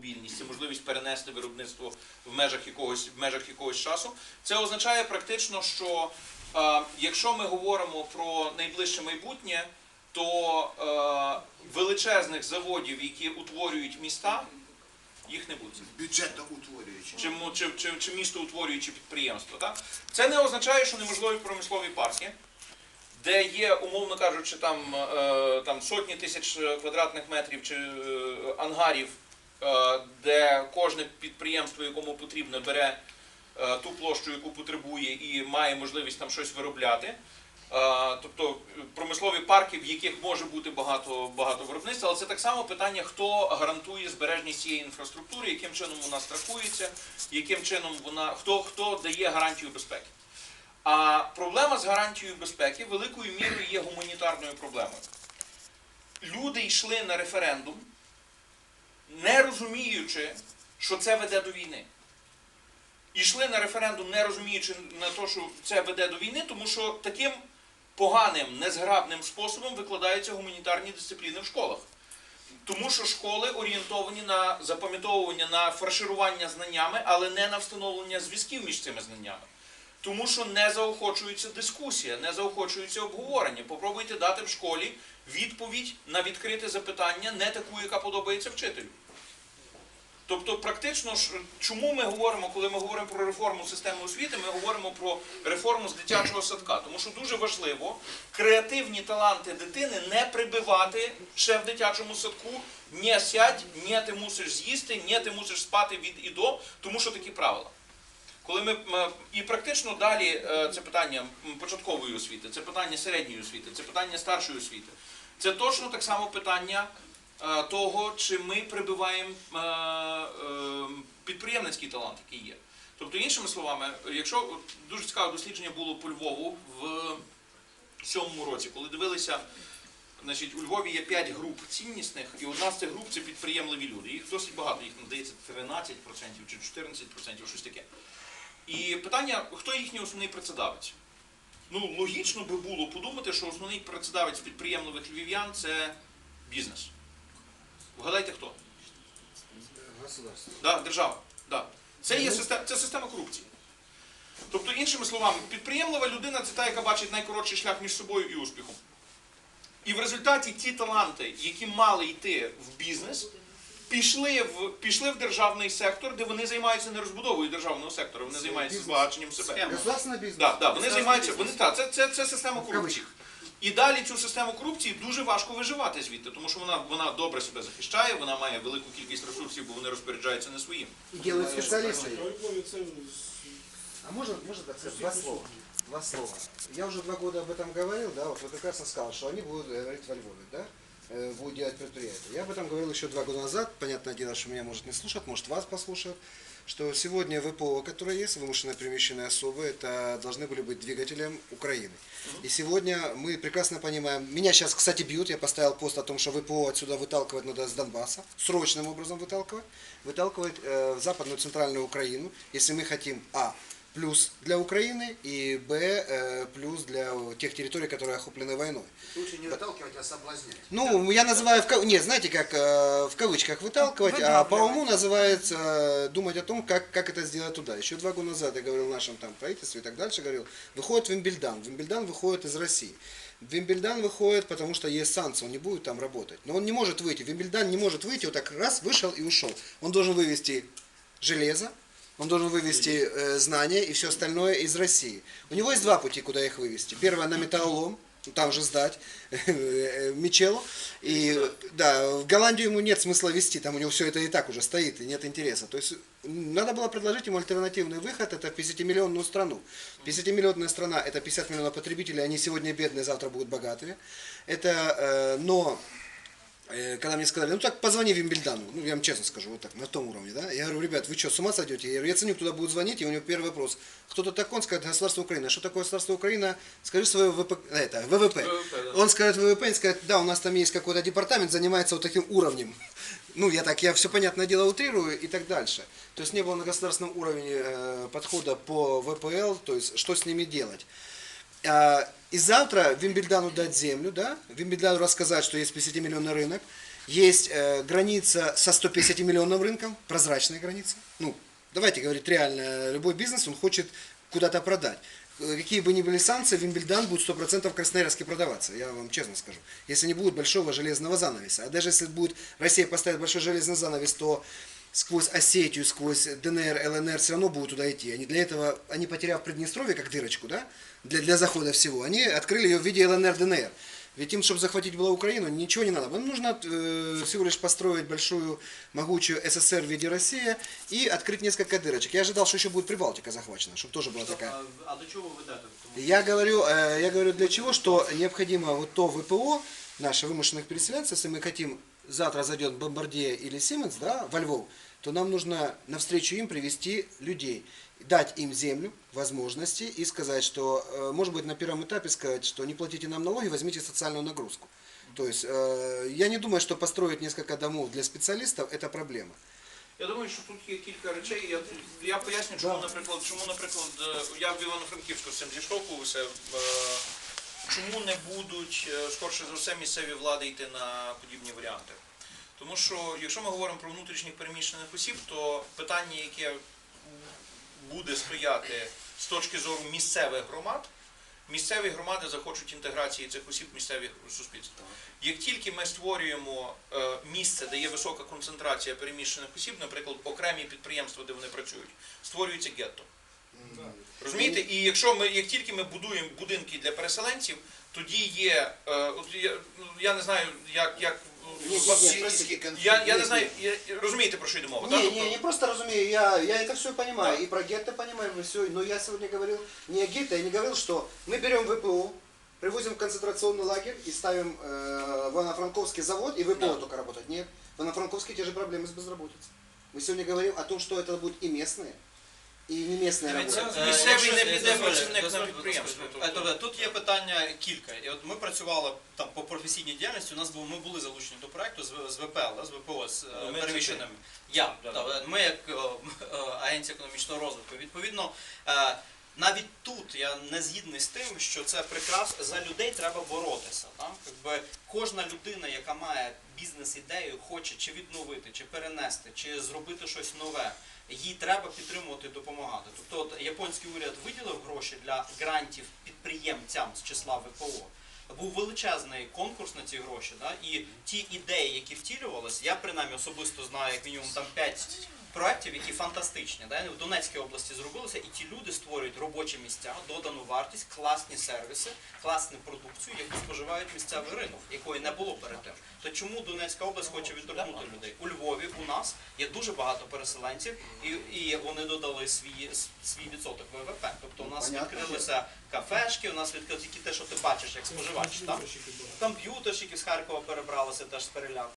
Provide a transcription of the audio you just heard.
мобільність, це можливість перенести виробництво в межах якогось, в межах якогось часу. Це означає практично, що е, якщо ми говоримо про найближче майбутнє, то е, величезних заводів, які утворюють міста, їх не буде Бюджетно утворюючи. чи, чи, чи, чи містоутворюючі підприємства. Так? Це не означає, що неможливі промислові парки, де є, умовно кажучи, там, е, там сотні тисяч квадратних метрів чи е, ангарів, де кожне підприємство, якому потрібно, бере е, ту площу, яку потребує, і має можливість там щось виробляти. Е, Тобто е, промислові парки, в яких може бути багато, багато виробництва, але це так само питання, хто гарантує збережність цієї інфраструктури, яким чином вона страхується, яким чином вона хто, хто дає гарантію безпеки. А проблема з гарантією безпеки великою мірою є гуманітарною проблемою. Люди йшли на референдум, не розуміючи, що це веде до війни. Йшли на референдум, не розуміючи на те, що це веде до війни, тому що таким поганим, незграбним способом викладаються гуманітарні дисципліни в школах. Тому що школи орієнтовані на запам'ятовування, на фарширування знаннями, але не на встановлення зв'язків між цими знаннями. Тому що не заохочується дискусія, не заохочується обговорення. Попробуйте дати в школі відповідь на відкрите запитання, не таку, яка подобається вчителю. Тобто, практично, чому ми говоримо, коли ми говоримо про реформу системи освіти, ми говоримо про реформу з дитячого садка. Тому що дуже важливо креативні таланти дитини не прибивати ще в дитячому садку. Не сядь, не ти мусиш з'їсти, не ти мусиш спати від і до, тому що такі правила. Коли ми і практично далі е, це питання початкової освіти, це питання середньої освіти, це питання старшої освіти. Це точно так само питання е, того, чи ми прибиваємо е, е, підприємницький талант, який є. Тобто, іншими словами, якщо дуже цікаве дослідження було по Львову в сьомому році, коли дивилися, значить, у Львові є 5 груп ціннісних, і одна з цих груп це підприємливі люди. Їх досить багато, їх надається 13% чи 14%, щось таке. І питання, хто їхній основний працедавець? Ну, логічно би було подумати, що основний працедавець підприємливих львів'ян це бізнес. Вгадайте хто? Государство. Да, держава. Да. Це є система, це система корупції. Тобто, іншими словами, підприємлива людина це та, яка бачить найкоротший шлях між собою і успіхом. І в результаті ті таланти, які мали йти в бізнес, пішли в, пішли в державний сектор, де вони займаються не розбудовою державного сектора, вони займаються збагаченням себе. Бизнес. Да, да, вони займаються, вони так, це, це, це система корупції. І далі цю систему корупції дуже важко виживати звідти, тому що вона, вона добре себе захищає, вона має велику кількість ресурсів, бо вони розпоряджаються не своїм. И делают специалисты. Львові це А может, может так сказать, два слова. Два слова. Я уже два года об этом говорил, да, вот вы прекрасно сказал, что они будут говорить во Львове, да, э, будут делать предприятия. Я об этом говорил еще два года назад, понятное дело, что меня может не слушать, может вас послушают, что сегодня ВПО, которые есть, вымышленные перемещенные особы, это должны были быть двигателем Украины. И сегодня мы прекрасно понимаем, меня сейчас, кстати, бьют, я поставил пост о том, что ВПО отсюда выталкивать надо с Донбасса, срочным образом выталкивать, выталкивать э, в западную центральную Украину, если мы хотим, а, плюс для Украины, и б, э, плюс для тех территорий, которые охоплены войной. Лучше не выталкивать, а соблазнять. Ну, я называю, в, нет, знаете, как э, в кавычках выталкивать, а по уму называется э, думать о том, как, как это сделать туда. Еще два года назад я говорил в нашем там правительстве и так дальше, говорил, выходит Вимбельдан, Вимбельдан выходит из России. Вимбельдан выходит, потому что есть санкции, он не будет там работать. Но он не может выйти, Вимбельдан не может выйти, вот так раз, вышел и ушел. Он должен вывести железо, он должен вывести э, знания и все остальное из России. У него есть два пути, куда их вывести. Первое на металлолом, там же сдать э, Мичелу. И да, в Голландию ему нет смысла вести, там у него все это и так уже стоит, и нет интереса. То есть надо было предложить ему альтернативный выход, это в 50-миллионную страну. 50-миллионная страна, это 50 миллионов потребителей, они сегодня бедные, завтра будут богатые. Это, э, но Э, когда мне сказали, ну так позвони Вимбельдану, ну я вам честно скажу, вот так, на том уровне, да, я говорю, ребят, вы что, с ума сойдете? Я говорю, я ценю, туда будет звонить, и у него первый вопрос, кто-то такой, он скажет, государство Украины, а что такое государство Украина, скажи свое ВП, это, ВВП. ВВП, да. Он скажет ВВП, и скажет, да, у нас там есть какой-то департамент, занимается вот таким уровнем. Ну, я так, я все понятное дело утрирую и так дальше. То есть не было на государственном уровне э, подхода по ВПЛ, то есть что с ними делать. И завтра Вимбельдану дать землю, да, Вимбельдану рассказать, что есть 50-миллионный рынок, Есть э, граница со 150 миллионным рынком, прозрачная граница. Ну, давайте говорить реально, любой бизнес, он хочет куда-то продать. Э, Какие бы ни были санкции, Вимбельдан будет 100% в Красноярске продаваться, я вам честно скажу. Если не будет большого железного занавеса. А даже если будет Россия поставит большой железный занавес, то сквозь Осетию, сквозь ДНР, ЛНР все равно будут туда идти. Они для этого, они потеряв Приднестровье как дырочку, да, для, для захода всего, они открыли ее в виде ЛНР, ДНР. Ведь им, чтобы захватить было Украину, ничего не надо. Им нужно э, всего лишь построить большую, могучую СССР в виде России и открыть несколько дырочек. Я ожидал, что еще будет Прибалтика захвачена, чтобы тоже была такая. А, а чого ви ведете? Тому Я говорю, э, я говорю для чего, что необходимо вот то ВПО, наши вымышленных переселенцев, если мы хотим, завтра зайдет Бомбардия или Сименс, да, во Львов, то нам нужно навстречу им привести людей, дать им землю, возможности и сказать, что, э, может быть, на первом этапе сказать, что не платите нам налоги, возьмите социальную нагрузку. То есть, э, я не думаю, что построить несколько домов для специалистов – это проблема. Я думаю, що тут є кілька речей. Я, я поясню, чому, наприклад, чому, наприклад, е, я в Івано-Франківську з цим зіштовхувався. Чому не будуть, е, скорше за все, місцеві влади йти на подібні варіанти? Тому що, якщо ми говоримо про внутрішніх переміщених осіб, то питання, яке буде стояти з точки зору місцевих громад, місцеві громади захочуть інтеграції цих осіб в місцеві суспільства. Як тільки ми створюємо е, місце, де є висока концентрація переміщених осіб, наприклад, окремі підприємства, де вони працюють, створюється гетто. Розумієте? І якщо ми, як тільки ми будуємо будинки для переселенців, тоді є, е, от я, ну, я не знаю, як, як Ні, ні, ні, простите, я, я не конфликт знаю, я, розумієте про що йде мова? так? Не, Тобто- не, не просто разумею, я, я это все понимаю, и про гетто понимаю, и все, но я сегодня говорил не о гетто, я не говорил, что мы берем ВПО, привозим в концентрационный лагерь и ставим э, в Ивано-Франковский завод, и ВПО Да. только работать. Нет, в Ивано-Франковске те же проблемы с безработицей. Мы сегодня говорим о том, что это будут и местные, и не місцеві Дивіться, работы. Е, місцевий не піде працівник на підприємство. Тобто- Е, Тут є питання кілька. І от ми працювали там по професійній діяльності. У нас був ми були залучені до проекту з, з ВПЛ, з ВПО з е, Ну, ми переміщеними. Я Да. та, ми як е, е, агенція економічного розвитку. Відповідно. е, Навіть тут я не згідний з тим, що це прекрасно за людей треба боротися. Так? Якби кожна людина, яка має бізнес-ідею, хоче чи відновити, чи перенести, чи зробити щось нове, їй треба підтримувати і допомагати. Тобто, от японський уряд виділив гроші для грантів підприємцям з числа ВПО. Був величезний конкурс на ці гроші, да? і ті ідеї, які втілювалися, я принаймні особисто знаю як мінімум там 5 проєктів, які фантастичні. Да? В Донецькій області зробилися, і ті люди створюють робочі місця, додану вартість, класні сервіси, класну продукцію, яку споживають місцевий ринок, якої не було перед тим. То чому Донецька область хоче відторгнути людей? У Львові у нас є дуже багато переселенців, і, і вони додали свій, свій відсоток ВВП. Тобто у нас відкрилися кафешки, у нас відкрили тільки те, що ти бачиш як споживач. Там комп'ютерщики з Харкова перебралися теж з переляку.